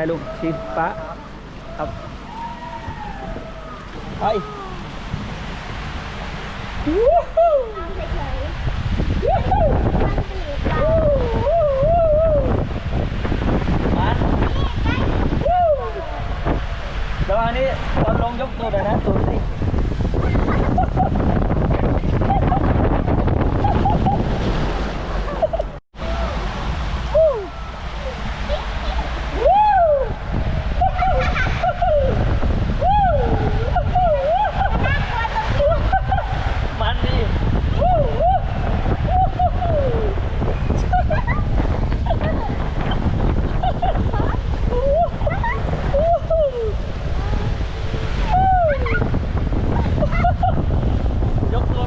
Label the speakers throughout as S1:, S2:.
S1: อะไรลูกสีฟ้าครับไปมาระหว่างนี้ตอนลงยกตัวหน่อยนะตูดสิมันดิยกตัว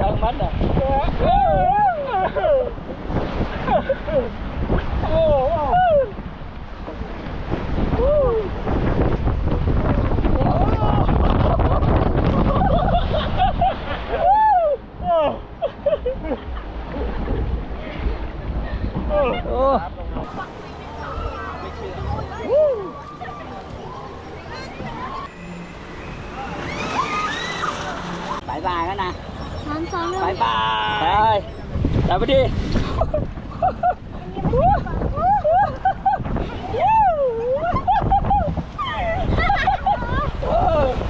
S1: ยังมันอะ โอ้บายบายกันนะ
S2: สามสองหนึ่ง
S1: บายบายจับไปดิ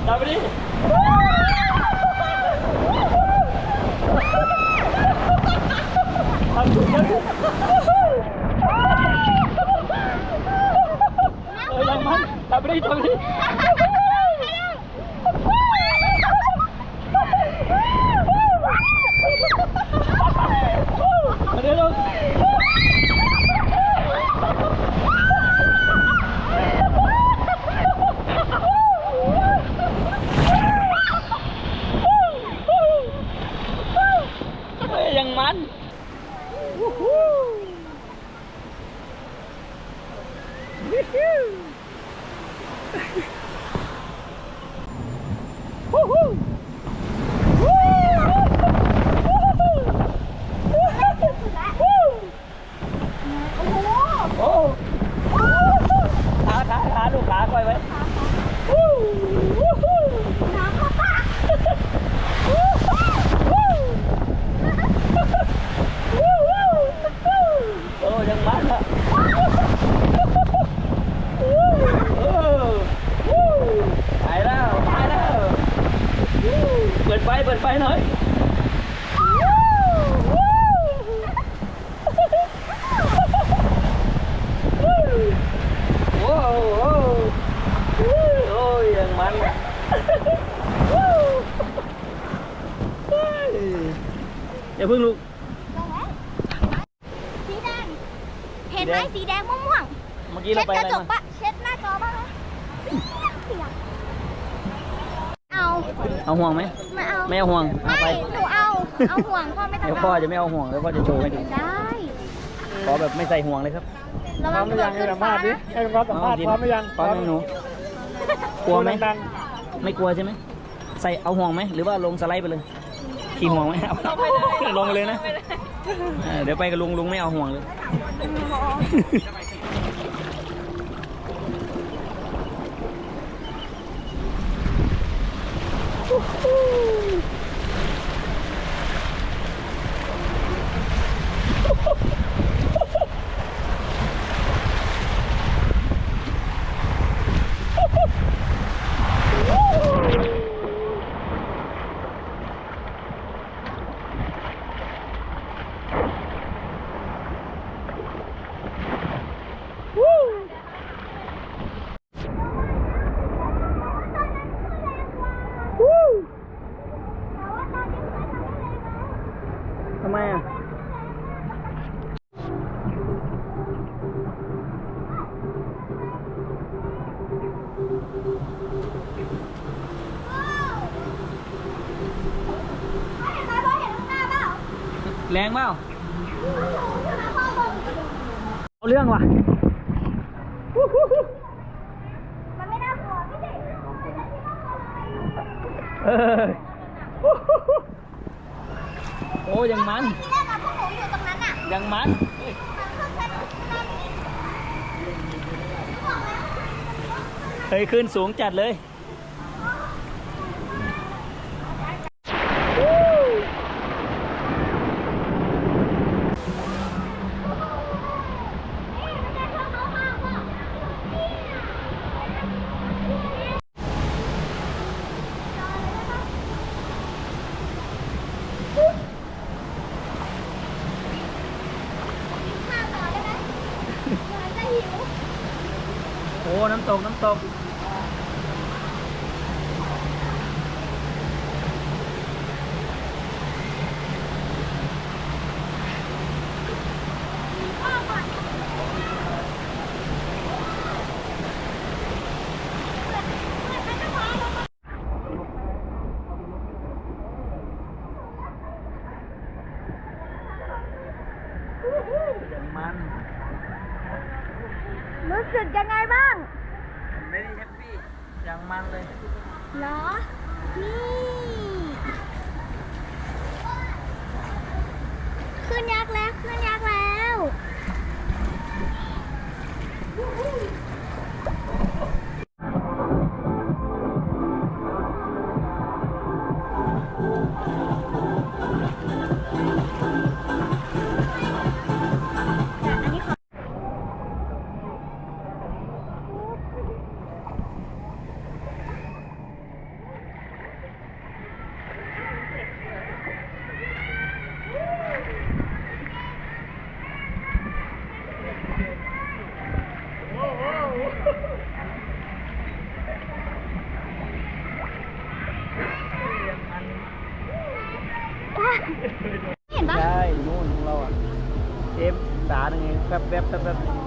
S1: จับไปดิทำถูกแล้วเออยังมันจับไปดิจับไปดิมาเดี๋ยวลูก เฮ้ยยังมันวู้ฮู้วู้ฮู้วู้ โอ้ขาขาขาลูขาคอยไว้โอ้ยังมันอะไปแล้วไปแล้วเปิดไฟเปิดไฟหน่อยโอ้โหโอ้ยยังมันอะ อย่าเพิ่งลุก
S2: สีแดง เห็นไหมสีแดงม่วง
S1: เมื่อ
S2: ๆ
S1: กี้
S2: เช็
S1: เรา
S2: ด
S1: ไป
S2: ก
S1: อะ
S2: ระ
S1: ไร
S2: จก
S1: มา
S2: ปะเช็ดหน้าจอบ้างนะเปียกเอา
S1: เอาห่วงไหม
S2: ไม่เอา
S1: ไม่เอาห่วงเอาไป
S2: ไม่หนูเอา เอาห่วงพ่อไม่ต้อง
S1: เดี๋ยว
S2: เอา
S1: พ่อจะไม่เอาห่วงแล้วพ่อจะโชว์ให้ดู
S2: ได้
S1: ขอแบบไม่ใส่ห่วงเลยครับ
S2: ระ
S3: พ
S2: วั
S3: ร้องมหรือยังให้
S2: ขึ้น
S3: สัม
S2: ฟ้า
S3: ภาษณ์ดิ
S2: นะ
S3: ให้น้องสัมภาษณ์พร้อมหรือยัง
S1: พร้อมไหมหนูกลัวไหม
S3: ดัง
S1: ไม่กลัวใช่ไหมใส่เอาห่วงไหมหรือว่าลงสไลด์ไปเลย ขี่ห่วงไหมเอาลงไปเลยนะเออเดี๋ยวไปกับลุงลุงไม่เอาห่วงเลยทำไมอะ แรงเปล่าเอาเรื่องว่ะ
S2: มันไม่น่ากลัวพี่เด็ก
S1: เออโอ้ยังมัน
S2: ที่แรกอะพวกผมอยู่ตรงนั้นอะ
S1: ยังมัน
S2: มันขึ้นแค่นั้น
S1: เฮ้ยขึ้นสูงจัดเลย โอ้ น้ำตก น้ำตก
S2: ข้าวก่อนไม่ต้องรอลงมา
S1: ยังมัน
S2: รู้สึกยังไงบ้าง
S1: ไม่ได้แฮปปี้ยังมันเลย
S2: เหรอ นี่ ขึ้นยักษ์แล้ว ขึ้นยักษ์แล้ว เห็นปะ
S1: ใช่นู่นของเราอะเอฟสาหนึ่งไงแป๊บแป๊บแป๊บแป๊บ